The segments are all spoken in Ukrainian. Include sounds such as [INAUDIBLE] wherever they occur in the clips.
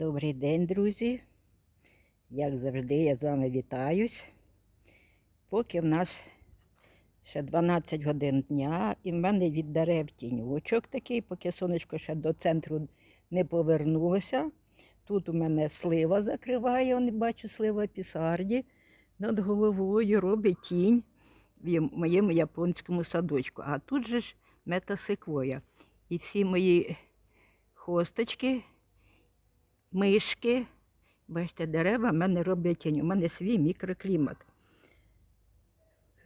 Добрий день, друзі. Як завжди, я з вами вітаюсь. Поки в нас ще 12 годин дня, і в мене від тіньочок такий, поки сонечко ще до центру не повернулося. Тут у мене слива закриває, он, бачу, слива пісарді над головою робить тінь в моєму японському садочку. А тут же ж метасеквоя. І всі мої хосточки мишки. Бачите, дерева в мене роблять тінь. У мене свій мікроклімат.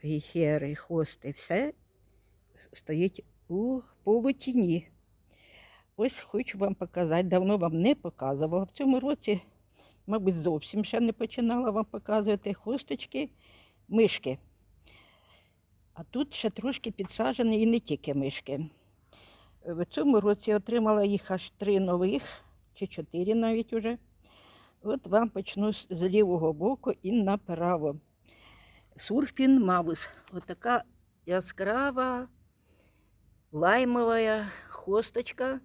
Гіхери, хости, все стоїть у полутіні. Ось хочу вам показати, давно вам не показувала. В цьому році, мабуть, зовсім ще не починала вам показувати хосточки, мишки. А тут ще трошки підсаджені і не тільки мишки. В цьому році отримала їх аж три нових, чи чотири навіть уже. От вам почну з лівого боку і направо. Сурфін Мавус. Отака яскрава лаймова хосточка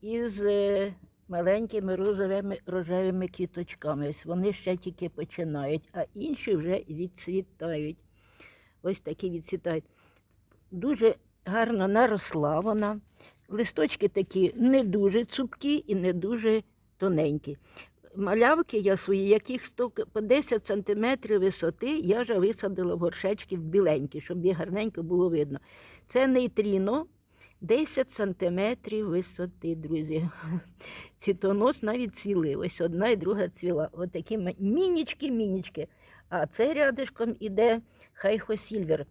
із е, маленькими рожевими, рожевими квіточками. Ось вони ще тільки починають, а інші вже відцвітають. Ось такі відцвітають. Дуже гарно наросла вона. Листочки такі не дуже цупкі і не дуже тоненькі. Малявки я свої, яких 100 по 10 сантиметрів висоти, я вже висадила в горшечки в біленькі, щоб їх гарненько було видно. Це нейтріно 10 сантиметрів висоти, друзі. [LAUGHS] Цвітонос навіть цвіли. Ось одна і друга цвіла. Отакі ма- мінічки-мінічки. А це рядишком іде Хайхо Сільвер.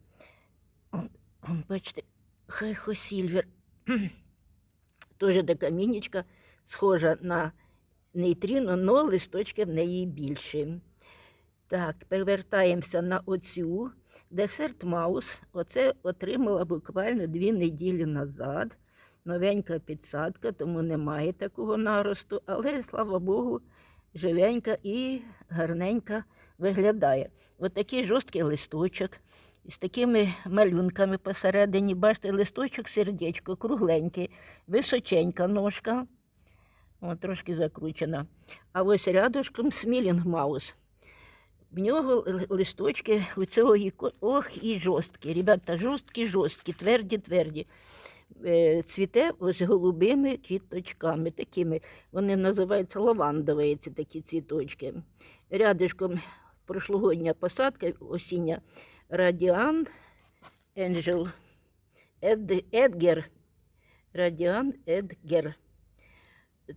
Он, он, бачите, Хайхо Сільвер. [CLEARS THROAT] Теж така мінічка, схожа на нейтріно, але листочки в неї більші. Так, перевертаємося на оцю. Десерт Маус. Оце отримала буквально дві неділі назад. Новенька підсадка, тому немає такого наросту, але, слава Богу, живенька і гарненька виглядає. Отакий жорсткий листочок з такими малюнками посередині. Бачите, листочок сердечко, кругленький, височенька ножка. О, трошки закручена. А ось рядышком смілінг маус. В нього листочки у цього ох і жорсткі. Ребята, жорсткі, жорсткі, тверді, тверді. Е, Цвіте ось голубими квіточками. Такими. Вони називаються лавандові, ці такі цвіточки. Рядишком прошлогодня посадка осіння Радіан Енджел Ед, Едгер. Радіан Едгер.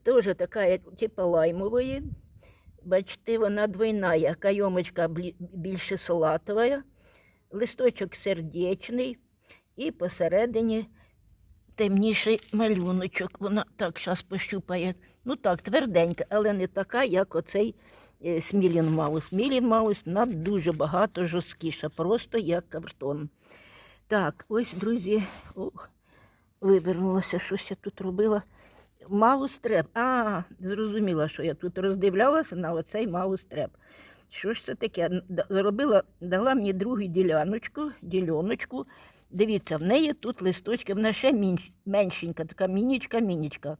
Теж така, типу лаймової. Бачите, вона двойна, кайомочка більше салатова, листочок сердечний і посередині темніший малюночок. Вона так зараз пощупає. Ну так, тверденька, але не така, як оцей е, Смілін Маус. Смілін Маус на дуже багато жорсткіша, просто як картон. Так, ось, друзі, ох, вивернулося, щось я тут робила. Маустреп. А, зрозуміла, що я тут роздивлялася на оцей маустреп. Що ж це таке? Зробила, дала мені другу діляночку, діляночку. Дивіться, в неї тут листочки, вона ще меншенька, така мінічка-мінічка.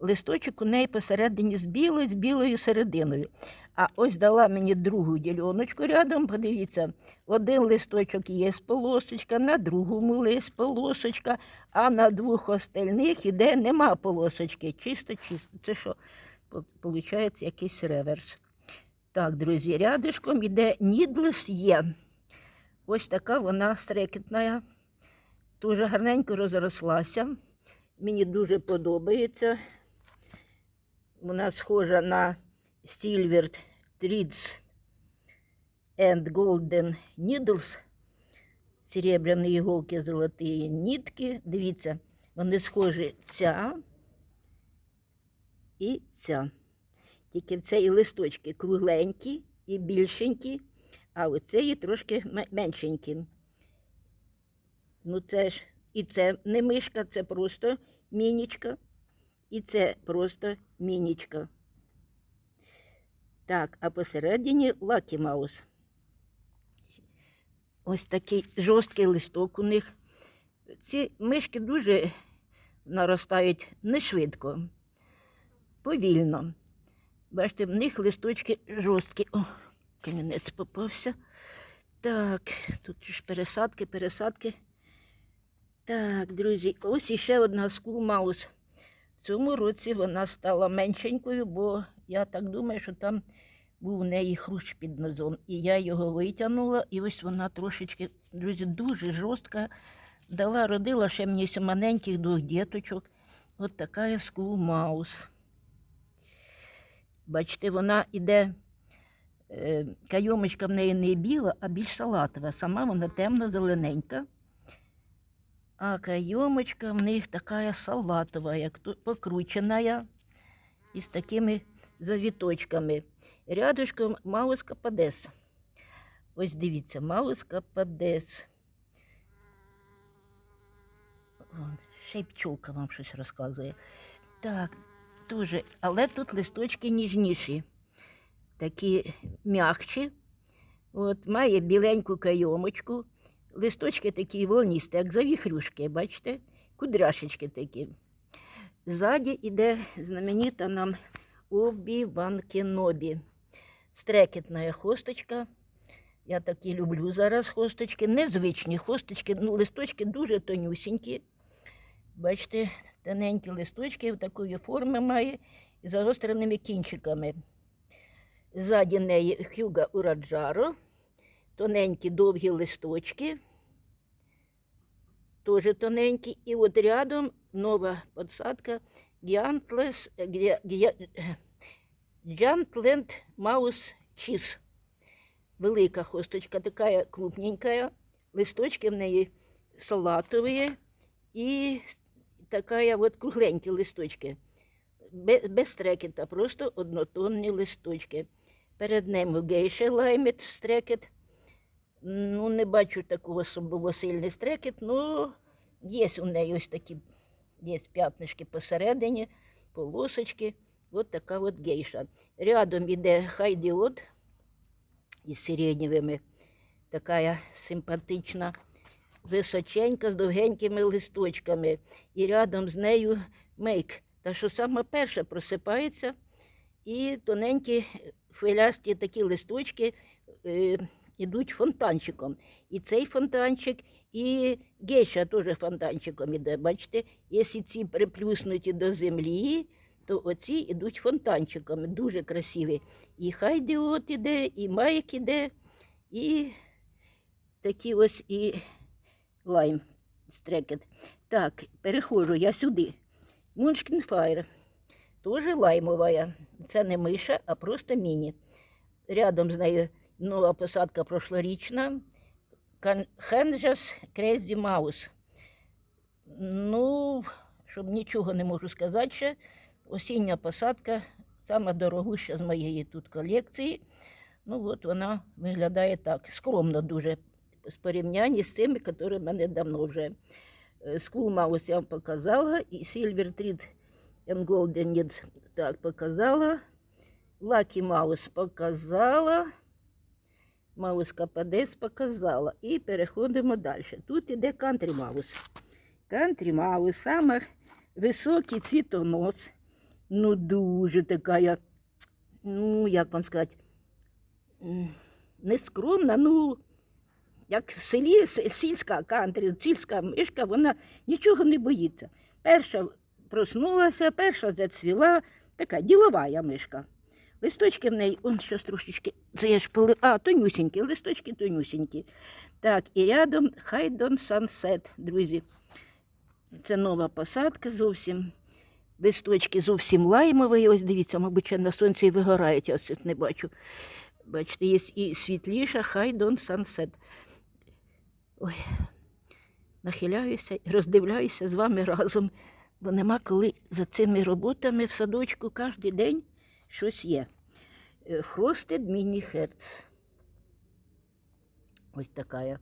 Листочок у неї посередині з білою, з білою серединою. А ось дала мені другу діляночку рядом, подивіться, один листочок є з полосочка, на другому лист полосочка, а на двох остальних іде нема полосочки. Чисто, чисто. Це що? Получається якийсь реверс. Так, друзі, рядишком іде нідлес є. Ось така вона стрекетна. Дуже гарненько розрослася. Мені дуже подобається. Вона схожа на Silver Threads and Golden Needles. Серебряні іголки, золоті нитки. Дивіться, вони схожі ця і ця. Тільки в цей листочки кругленькі і більшенькі, а у цієї трошки меншенькі. Ну це ж і це не мишка, це просто мінічка. І це просто мінічка. Так, а посередині Лакі Маус. Ось такий жорсткий листок у них. Ці мишки дуже наростають не швидко, повільно. Бачите, в них листочки жорсткі. О, камінець попався. Так, тут ж пересадки, пересадки. Так, друзі, ось іще одна скулмаус. В цьому році вона стала меншенькою, бо я так думаю, що там був у неї хрущ під низом. І я його витягнула, і ось вона трошечки, друзі, дуже жорстка. Дала, родила ще мені маленьких двох діточок. От така скулмаус. Бачите, вона іде, е, кайомочка в неї не біла, а більш салатова. Сама вона темно-зелененька. А кайомочка в них така салатова, як ту- покручена, із такими завіточками. Рядышком Маус Кападес. Ось дивіться, Маус Кападес. Ще й пчолка вам щось розказує. Так, теж, але тут листочки ніжніші, такі м'якші. От, має біленьку кайомочку. Листочки такі волністі, як завіхрюшки, бачите? Кудряшечки такі. Ззаді іде знаменита нам Обі-Ван Кенобі. Стрекетна хосточка. Я такі люблю зараз хосточки. Незвичні хосточки, ну, листочки дуже тонюсінькі. Бачите, тоненькі листочки такої форми має і загостреними кінчиками. Ззаді неї хюга ураджаро, тоненькі довгі листочки, теж тоненькі. І от рядом нова посадка Гіантлес, Гіантленд Маус Чіз. Велика хосточка, така крупненька, листочки в неї салатові і така от кругленькі листочки. Без, без стрекета, просто однотонні листочки. Перед ними гейше лаймет стрекет. Ну, не бачу такого, щоб було сильний стрекет, ну є у неї ось такі є п'ятнишки посередині, полосочки. От така от гейша. Рядом іде хайдіот із сиренєвими, така симпатична, височенька з довгенькими листочками. І рядом з нею мейк. Та що саме перша просипається, і тоненькі хвилясті такі листочки е, ідуть фонтанчиком. І цей фонтанчик, і гейша теж фонтанчиком іде. Бачите, якщо ці приплюснуті до землі, то оці йдуть фонтанчиком. Дуже красиві. І хайдіот іде, і майк іде, і такі ось і лайм стрекет. Так, переходжу я сюди. Муншкінфайр. Теж лаймова. Це не миша, а просто міні. Рядом з нею нова посадка прошлорічна. Хенджас Крейзі Маус. Ну, щоб нічого не можу сказати ще. Осіння посадка, сама дорогуща з моєї тут колекції. Ну, от вона виглядає так. Скромно дуже з порівнянні з тими, які в мене давно вже. Скул Маус я вам показала, і Silver Treat and Golden так показала. Lucky Mouse показала. Маус Кападес показала. І переходимо далі. Тут іде Country Mouse. Country Mouse, саме високий цвітонос. Ну, дуже така, ну, як вам сказати, нескромна, ну, як в селі сільська кантрі, сільська мишка, вона нічого не боїться. Перша проснулася, перша зацвіла, така ділова мишка. Листочки в неї, он щось трошечки, це я ж поли... А, тонюсінькі, листочки тонюсінькі. Так, і рядом Хайдон Сансет, друзі. Це нова посадка зовсім. Листочки зовсім лаймові. Ось дивіться, мабуть, на сонці і вигорають, я ось не бачу. Бачите, є і світліша Хайдон Сансет. Ой, нахиляюся роздивляюся з вами разом, бо нема коли за цими роботами в садочку кожен день щось є. Хростед Міні Херц. Ось така.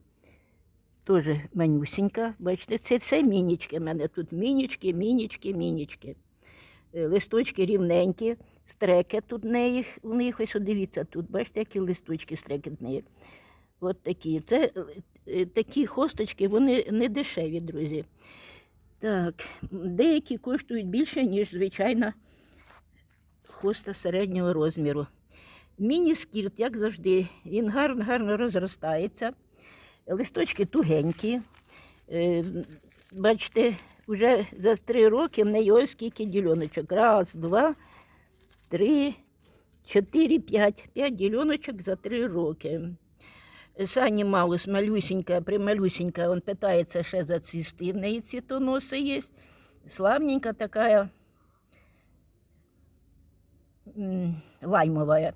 Теж манюсінька. Бачите, це все мінічки. У мене тут мінічки, мінічки, мінічки. Е, Листочки рівненькі, стрекет тут неї, у них ось дивіться тут, бачите, які листочки стрекет в неї. От такі. Це е, такі хосточки, вони не дешеві, друзі. Так, деякі коштують більше, ніж звичайна хоста середнього розміру. Міні-скірт, як завжди, він гарно, гарно розростається. Листочки тугенькі. Е, Бачите, вже за три роки в неї ось скільки діляночок. Раз, два, три, чотири, п'ять. П'ять діляночок за три роки. Сані Маус малюсенька, прималюсенька, він питається ще зацвісти. В неї цвітоноси є. Славненька така лаймовая.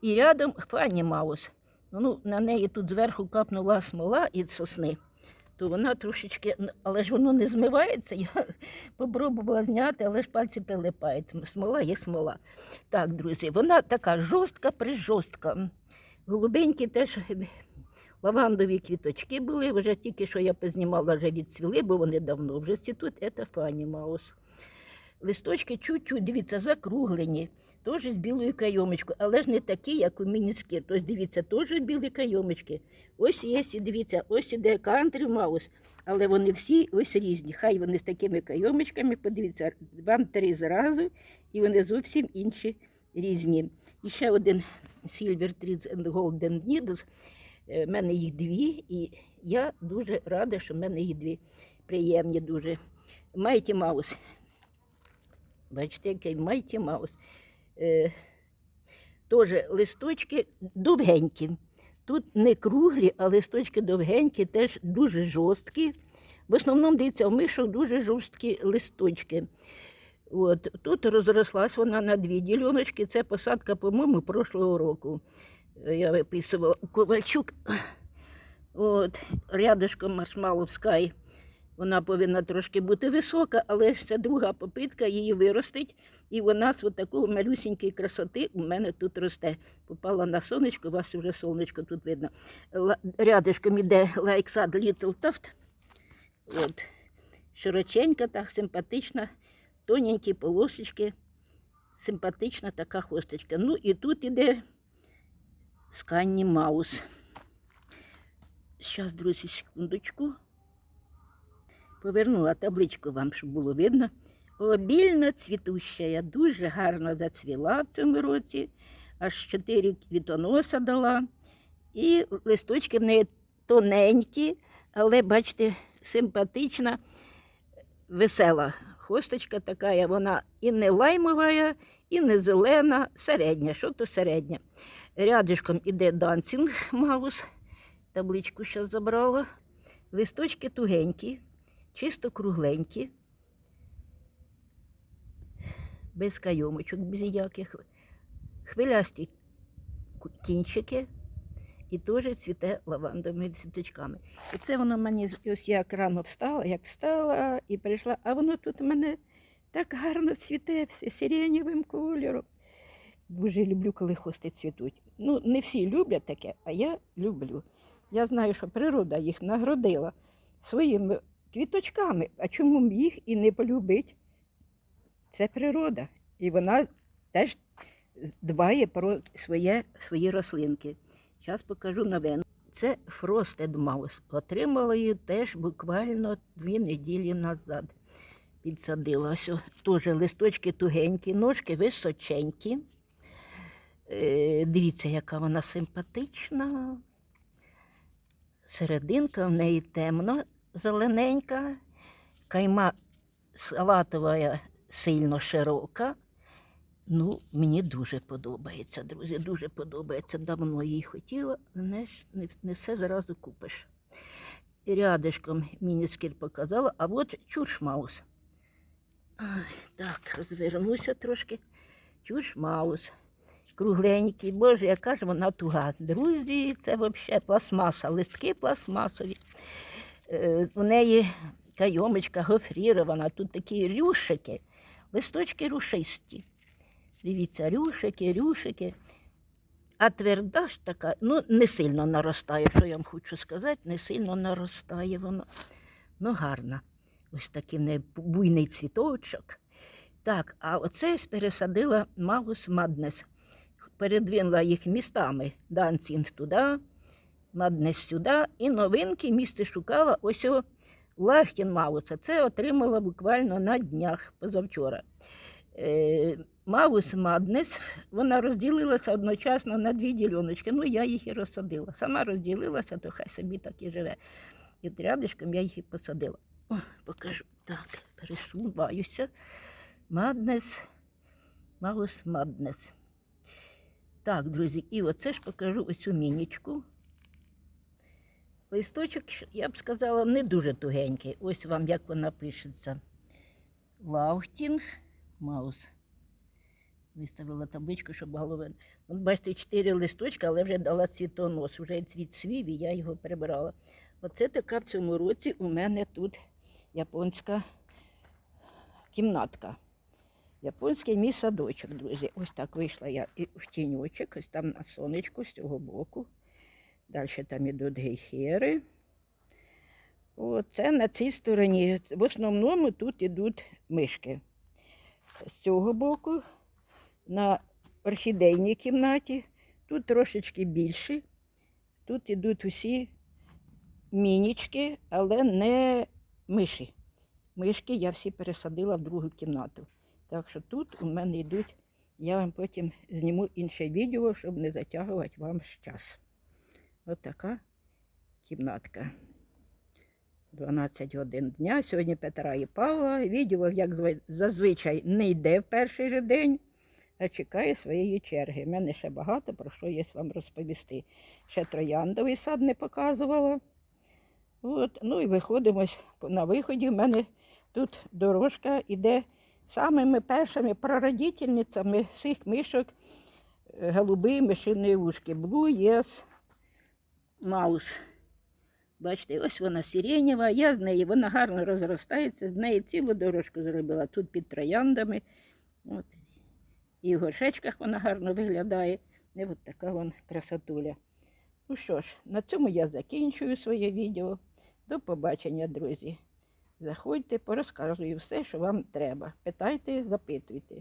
І рядом Фанні Маус. Ну, на неї тут зверху капнула смола із сосни, то вона трошечки, але ж воно не змивається. [LAUGHS] Я попробувала зняти, але ж пальці прилипають. Смола є смола. Так, друзі, вона така жорстка, прижорстка. Голубенькі теж лавандові квіточки були, вже тільки що я познімала, вже відцвіли, бо вони давно вже цвітуть. Це Фанні Маус. Листочки чуть-чуть, дивіться, закруглені, теж з білою кайомочкою, але ж не такі, як у мініскір. Тобто, дивіться, теж білі кайомочки. Ось є, дивіться, ось іде кантрі маус, але вони всі ось різні. Хай вони з такими кайомочками, подивіться, вам три зразу, і вони зовсім інші різні. І ще один Silver Trees and Golden Needles. Е, В мене їх дві, і я дуже рада, що в мене їх дві. Приємні дуже. Майті Маус. Бачите, який Майті Маус. Е, Теж листочки довгенькі. Тут не круглі, а листочки довгенькі, теж дуже жорсткі. В основному дивіться, у мишок дуже жорсткі листочки. От. Тут розрослась вона на дві діляночки. Це посадка, по-моєму, прошлого року. Я виписувала Ковальчук. От, рядышком маршмалов Sky. Вона повинна трошки бути висока, але це друга попитка її виростить. І вона з такої малюсінької красоти у мене тут росте. Попала на сонечко, у вас вже сонечко тут видно. Рядишком іде sad little tuft. От. Широченька, так симпатична, тоненькі полосочки, симпатична така хосточка. Ну і тут іде сканні маус. Зараз, друзі, секундочку. Повернула табличку вам, щоб було видно. Обільно цвітуща, я дуже гарно зацвіла в цьому році, аж чотири квітоноса дала. І листочки в неї тоненькі, але, бачите, симпатична, весела. Хосточка така, вона і не лаймова, і не зелена, середня, що то середня. Рядишком іде дансінг маус. Табличку зараз забрала. Листочки тугенькі, чисто кругленькі, без кайомочок, без ніяких. Хвилясті кінчики і теж цвіте лавандовими цвіточками. І це воно мені ось як рано встала, як встала і прийшла, а воно тут у мене так гарно цвіте все сиренєвим кольором. Дуже люблю, коли хости цвітуть. Ну, не всі люблять таке, а я люблю. Я знаю, що природа їх нагородила своїми квіточками. А чому їх і не полюбить? Це природа. І вона теж дбає про своє, свої рослинки. Зараз покажу новину. Це Frosted Mouse. Отримала її теж буквально дві неділі назад. Підсадила. Ось теж листочки тугенькі, ножки височенькі. Е, дивіться, яка вона симпатична. Серединка в неї темно зелененька, кайма салатова сильно широка. Ну, мені дуже подобається, друзі, дуже подобається. Давно її хотіла, не, не все зразу купиш. Рядишком мініскір показала, а от чуршмаус. Так, розвернуся трошки. Чуршмаус. Кругленький, боже, яка ж вона туга. Друзі, це взагалі пластмаса, листки пластмасові. Е, у неї кайомочка гофрірована, тут такі рюшики, листочки рушисті. Дивіться, рюшики, рюшики. А тверда ж така, ну, не сильно наростає, що я вам хочу сказати, не сильно наростає воно. Ну, гарна. Ось такий в неї буйний цвіточок. Так, а оце пересадила Магус Маднес. Передвинула їх містами. Дансінг туди, Маднес сюди. І новинки місце шукала ось о Лахтін Мауса. Це отримала буквально на днях позавчора. е, Маус Маднес, вона розділилася одночасно на дві діляночки. Ну, я їх і розсадила. Сама розділилася, то хай собі так і живе. І рядишком я їх і посадила. О, покажу. Так, пересуваюся. Маднес. Маус Маднес. Так, друзі, і оце ж покажу оцю мінічку. Листочок, я б сказала, не дуже тугенький. Ось вам як вона пишеться. Лаухтінг, маус. Виставила табличку, щоб голови. От бачите, чотири листочка, але вже дала цвітонос. Вже цвіт свів, і я його прибирала. Оце така в цьому році у мене тут японська кімнатка. Японський мій садочок, друзі. Ось так вийшла я в тіньочок, ось там на сонечку з цього боку. Далі там ідуть гейхери. Оце на цій стороні. В основному тут ідуть мишки. З цього боку, на орхідейній кімнаті, тут трошечки більше. Тут ідуть усі мінічки, але не миші. Мишки я всі пересадила в другу кімнату. Так що тут у мене йдуть, я вам потім зніму інше відео, щоб не затягувати вам час. Ось така кімнатка. 12 годин дня. Сьогодні Петра і Павла. Відео, як зазвичай, не йде в перший же день, а чекає своєї черги. У мене ще багато про що є вам розповісти. Ще трояндовий сад не показувала. От, ну і виходимо на виході. У мене тут дорожка іде самими першими прародительницями цих мишок е, голуби мишиної вушки. Blue Yes Mouse. Бачите, ось вона сиренєва, я з неї, вона гарно розростається, з неї цілу дорожку зробила тут під трояндами. От. І в горшечках вона гарно виглядає. І от така вон красотуля. Ну що ж, на цьому я закінчую своє відео. До побачення, друзі. Заходьте, порозказую все, що вам треба. Питайте, запитуйте.